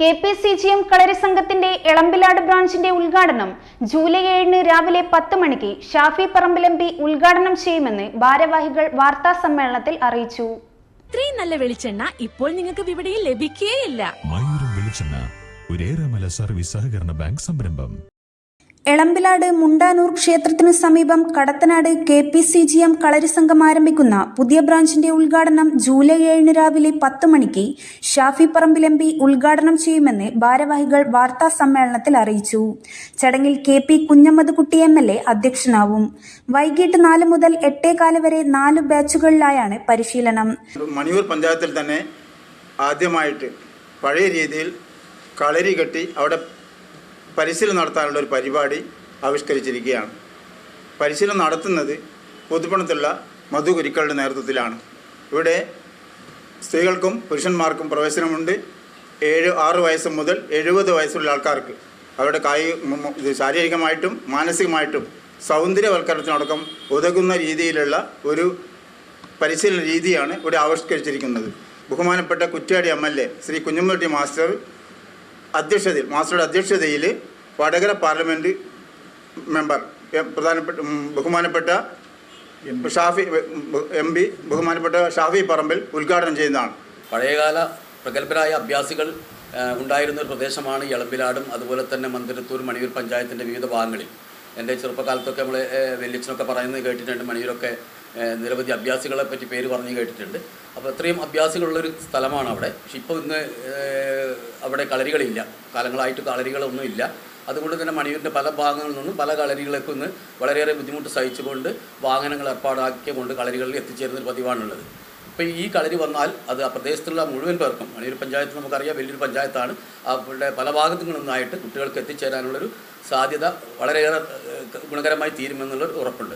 K P C G M kalari സംഘത്തിന്റെ എളമ്പിലാട് ബ്രാഞ്ചിന്റെ ഉദ്ഘാടനം July ഏഴിന് രാവിലെ പത്ത് മണിക്ക് ഷാഫി പറമ്പിലമ്പി ഉദ്ഘാടനം ചെയ്യുമെന്ന് ഭാരവാഹികൾ വാർത്താ സമ്മേളനത്തിൽ അറിയിച്ചു. ഇത്രയും നല്ല വെളിച്ചെണ്ണ ഇപ്പോൾ നിങ്ങൾക്ക് വിപണിയിൽ ലഭിക്കുകയില്ല മയൂരം വെളിച്ചെണ്ണ ഒരേറെമല സർവീസ് സഹകരണ ബാങ്ക് സംരംഭം. എളമ്പിലാട് മുണ്ടാനൂർ ക്ഷേത്രത്തിനു സമീപം Kadathanad K P C G M kalari സംഘം ആരംഭിക്കുന്ന പുതിയ ബ്രാഞ്ചിന്റെ ഉദ്ഘാടനം ജൂലൈ ഏഴിന് രാവിലെ പത്ത് മണിക്ക് ഷാഫി പറമ്പിൽ എം പി ഉദ്ഘാടനം ചെയ്യുമെന്ന് ഭാരവാഹികൾ വാർത്താ സമ്മേളനത്തിൽ അറിയിച്ചു. ചടങ്ങിൽ K P Kunhammadkutty M L A അധ്യക്ഷനാവും. വൈകിട്ട് നാല് മുതൽ എട്ടേകാൽ വരെ നാല് ബാച്ചുകളിലായാണ് പരിശീലനം. മണിയൂർ പഞ്ചായത്തിൽ തന്നെ ആദ്യമായിട്ട് പഴയ രീതിയിൽ കളരി കെട്ടി അവിടെ പരിശീലനം നടത്താനുള്ള ഒരു പരിപാടി ആവിഷ്കരിച്ചിരിക്കുകയാണ്. പരിശീലനം നടത്തുന്നത് പൊതുപണത്തുള്ള മധു നേതൃത്വത്തിലാണ്. ഇവിടെ സ്ത്രീകൾക്കും പുരുഷന്മാർക്കും പ്രവേശനമുണ്ട്. ഏഴ് ആറ് വയസ്സ് മുതൽ എഴുപത് വയസ്സുള്ള ആൾക്കാർക്ക് അവരുടെ കായിക ശാരീരികമായിട്ടും മാനസികമായിട്ടും സൗന്ദര്യവൽക്കരണത്തിനടക്കം ഉതകുന്ന രീതിയിലുള്ള ഒരു പരിശീലന രീതിയാണ് ഇവിടെ ആവിഷ്കരിച്ചിരിക്കുന്നത്. ബഹുമാനപ്പെട്ട Kuttiyadi M L A Sree Kunhumutty master അധ്യക്ഷതയിൽ മാസ്റ്ററുടെ അധ്യക്ഷതയിൽ വടകര പാർലമെന്റ് മെമ്പർ പ്രധാനപ്പെട്ട ബഹുമാനപ്പെട്ട ഷാഫി എം പി ബഹുമാനപ്പെട്ട ഷാഫി പറമ്പിൽ ഉദ്ഘാടനം ചെയ്യുന്നതാണ്. പഴയകാല പ്രഗത്ഭരായ അഭ്യാസികൾ ഉണ്ടായിരുന്ന ഒരു പ്രദേശമാണ് എളമ്പിലാടും അതുപോലെ തന്നെ മന്ദിരത്തൂർ മണിയൂർ പഞ്ചായത്തിന്റെ വിവിധ ഭാഗങ്ങളിൽ. എന്റെ ചെറുപ്പകാലത്തൊക്കെ നമ്മൾ വെല്ലിച്ചനൊക്കെ പറയുന്നത് കേട്ടിട്ടുണ്ട് മണിയൂരൊക്കെ നിരവധി അഭ്യാസികളെ പറ്റി പേര് പറഞ്ഞ് കേട്ടിട്ടുണ്ട്. അപ്പോൾ അത്രയും അഭ്യാസികളുള്ളൊരു സ്ഥലമാണ് അവിടെ. പക്ഷെ ഇപ്പോൾ ഇന്ന് അവിടെ കളരികളില്ല. കാലങ്ങളായിട്ട് കളരികളൊന്നും ഇല്ല അതുകൊണ്ട് തന്നെ മണിയൂരിന്റെ പല ഭാഗങ്ങളിൽ നിന്നും പല കളരികളൊക്കെ ഇന്ന് വളരെയേറെ ബുദ്ധിമുട്ട് സഹിച്ചുകൊണ്ട് വാഹനങ്ങൾ ഏർപ്പാടാക്കിക്കൊണ്ട് കളരികളിൽ എത്തിച്ചേരുന്ന ഒരു പതിവാണുള്ളത്. ഇപ്പോൾ ഈ കളരി വന്നാൽ അത് ആ പ്രദേശത്തുള്ള മുഴുവൻ പേർക്കും മണിയൂർ പഞ്ചായത്ത് നമുക്കറിയാം വലിയൊരു പഞ്ചായത്താണ്. അവരുടെ പല ഭാഗത്തു നിന്നായിട്ട് കുട്ടികൾക്ക് എത്തിച്ചേരാനുള്ളൊരു സാധ്യത വളരെയേറെ ഗുണകരമായി തീരുമെന്നുള്ളൊരു ഉറപ്പുണ്ട്.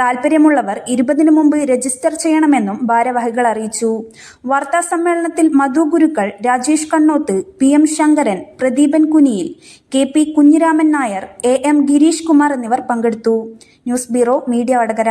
താൽപ്പര്യമുള്ളവർ ഇരുപതിനു മുമ്പ് രജിസ്റ്റർ ചെയ്യണമെന്നും ഭാരവാഹികൾ അറിയിച്ചു. വാർത്താ സമ്മേളനത്തിൽ Madhu Gurukkal Rajesh Kannoth P M Sankaran Pradeepan Kuniyil K P Kunhiraman Nair A M Girish Kumar എന്നിവർ പങ്കെടുത്തു. News bureau media Vadakara.